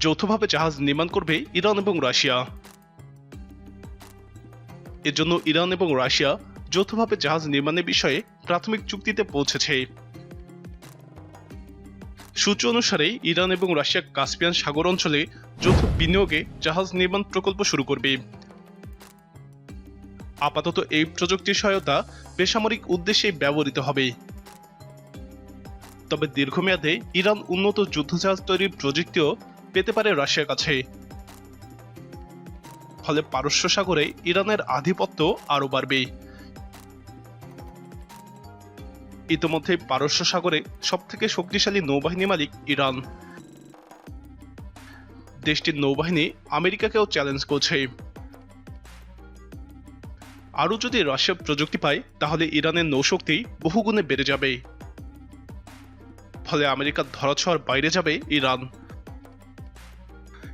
যৌথভাবে জাহাজ নির্মাণ করবে ইরান এবং রাশিয়া। এর জন্য ইরান এবং রাশিয়া যৌথভাবে জাহাজ নির্মাণের বিষয়ে প্রাথমিক চুক্তিতে পৌঁছেছে। সূত্র অনুসারে ইরান এবং রাশিয়া কাস্পিয়ান সাগর অঞ্চলে যৌথ বিনিয়োগে জাহাজ নির্মাণ প্রকল্প শুরু করবে। আপাতত এই প্রযুক্তির সহায়তা বেসামরিক উদ্দেশ্যে ব্যবহৃত হবে। তবে দীর্ঘমেয়াদে ইরান উন্নত যুদ্ধজাহাজ তৈরির প্রযুক্তিও পেতে পারে রাশিয়ার কাছে ফলে পারস্য সাগরে ইরানের আধিপত্য আরও বাড়বে ইতোমধ্যে পারস্য সাগরে সবথেকে শক্তিশালী নৌবাহিনী মালিক ইরান। দেশটির নৌবাহিনী আমেরিকাকেও চ্যালেঞ্জ করছে। আরও যদি রাশিয়া প্রযুক্তি পায়, তাহলে ইরানের নৌশক্তি বহুগুণে বেড়ে যাবে। ফলে আমেরিকার ধরাছোঁয়ার বাইরে যাবে ইরান।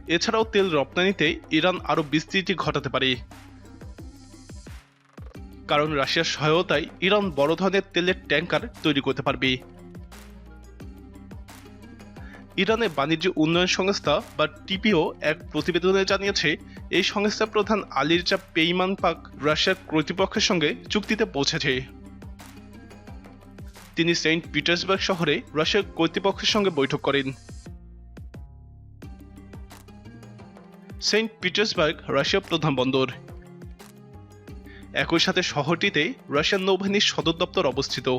এছাড়াও তেল রপ্তানিতে ইরান আরও বিস্তৃতি ঘটাতে পারে। কারণ রাশিয়ার সহায়তায় ইরান বড় ধরনের তেলের ট্যাঙ্কার তৈরি করতে পারবে। ইরানের বাণিজ্য উন্নয়ন সংস্থা বা টিপিও এক প্রতিবেদনে জানিয়েছে, এই সংস্থা প্রধান আলিরজা পেইমান পাক রাশিয়ার কর্তৃপক্ষের সঙ্গে চুক্তিতে পৌঁছেছে। তিনি সেন্ট পিটার্সবার্গ শহরে রাশিয়ার কর্তৃপক্ষের সঙ্গে বৈঠক করেন। সেন্ট পিটার্সবার্গ, রাশিয়ার প্রধান বন্দর। একই সাথে শহরটিতে রাশিয়ান নৌবাহিনীর সদর দপ্তর অবস্থিত।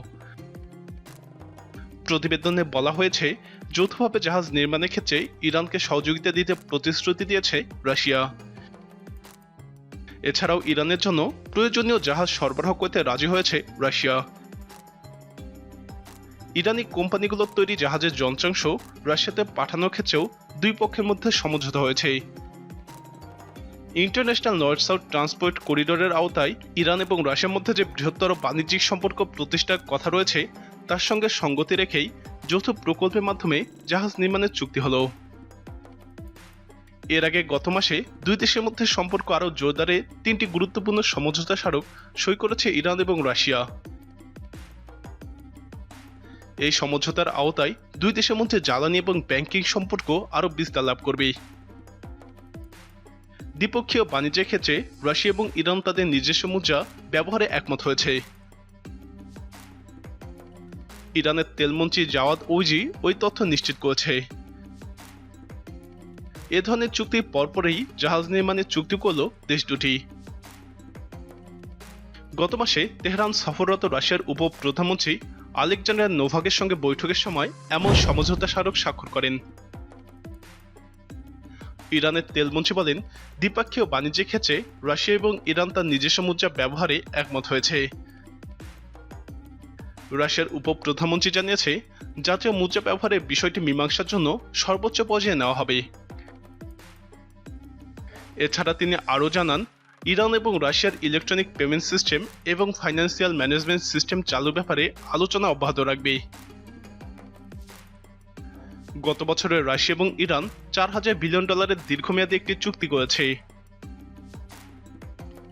প্রতিবেদনে বলা হয়েছে, যৌথভাবে জাহাজ নির্মাণের ক্ষেত্রে ইরানকে সহযোগিতা দিতে প্রতিশ্রুতি দিয়েছে রাশিয়া। এছাড়াও ইরানের জন্য প্রয়োজনীয় জাহাজ সরবরাহ করতে রাজি হয়েছে রাশিয়া। ইরানি কোম্পানিগুলোর তৈরি জাহাজের যন্ত্রাংশ রাশিয়াতে পাঠানোর ক্ষেত্রেও দুই পক্ষের মধ্যে সমঝোতা হয়েছে। ইন্টারন্যাশনাল নর্থ সাউথ ট্রান্সপোর্ট করিডোরের আওতায় ইরান এবং রাশিয়ার মধ্যে যে বৃহত্তর বাণিজ্যিক সম্পর্ক প্রতিষ্ঠার কথা রয়েছে, তার সঙ্গে সঙ্গতি রেখেই যৌথ প্রকল্পের মাধ্যমে জাহাজ নির্মাণের চুক্তি হলো। এর আগে গত মাসে দুই দেশের মধ্যে সম্পর্ক আরও জোরদারে তিনটি গুরুত্বপূর্ণ সমঝোতা স্মারক সই করেছে ইরান এবং রাশিয়া। এই সমঝোতার আওতায় দুই দেশের মধ্যে জ্বালানি এবং ব্যাংকিং সম্পর্ক আরও বিস্তার লাভ করবে। দ্বিপক্ষীয় বাণিজ্যের ক্ষেত্রে রাশিয়া এবং ইরান তাদের নিজস্ব মুদ্রা ব্যবহারে একমত হয়েছে। ইরানের তেলমন্ত্রী জাওয়াদ ওইজি ওই তথ্য নিশ্চিত করেছে। এ ধরনের চুক্তির পরপরই জাহাজ নির্মাণের চুক্তি করল দেশ দুটি। গত মাসে তেহরান সফররত রাশিয়ার উপ প্রধানমন্ত্রী আলেকজান্ডার নোভাগের সঙ্গে বৈঠকের সময় এমন সমঝোতা স্মারক স্বাক্ষর করেন। ইরানের তেলমন্ত্রী বলেন, দ্বিপাক্ষীয় বাণিজ্যের ক্ষেত্রে রাশিয়া এবং ইরান তার নিজস্ব মুদ্রা ব্যবহারে একমত হয়েছে। রাশিয়ার উপ প্রধানমন্ত্রী জানিয়েছে, জাতীয় মুদ্রা ব্যবহারের বিষয়টি মীমাংসার জন্য সর্বোচ্চ পর্যায়ে নেওয়া হবে। এছাড়া তিনি আরও জানান, ইরান এবং রাশিয়ার ইলেকট্রনিক পেমেন্ট সিস্টেম এবং ফাইন্যান্সিয়াল ম্যানেজমেন্ট সিস্টেম চালুর ব্যাপারে আলোচনা অব্যাহত রাখবে। গত বছরে রাশিয়া এবং ইরান চার হাজার বিলিয়ন ডলারের দীর্ঘমেয়াদী একটি চুক্তি করেছে।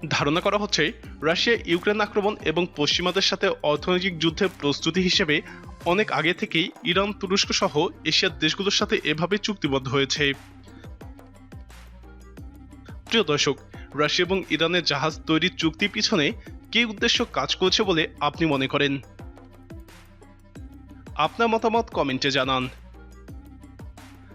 ধারণা করা হচ্ছে, রাশিয়া ইউক্রেন আক্রমণ এবং পশ্চিমাদের সাথে অর্থনৈতিক যুদ্ধের প্রস্তুতি হিসেবে অনেক আগে থেকেই ইরান, তুরস্ক সহ এশিয়ার দেশগুলোর সাথে এভাবে চুক্তিবদ্ধ হয়েছে। প্রিয় দর্শক, রাশিয়া এবং ইরানের জাহাজ তৈরির চুক্তির পিছনে কি উদ্দেশ্য কাজ করছে বলে আপনি মনে করেন? আপনার মতামত কমেন্টে জানান।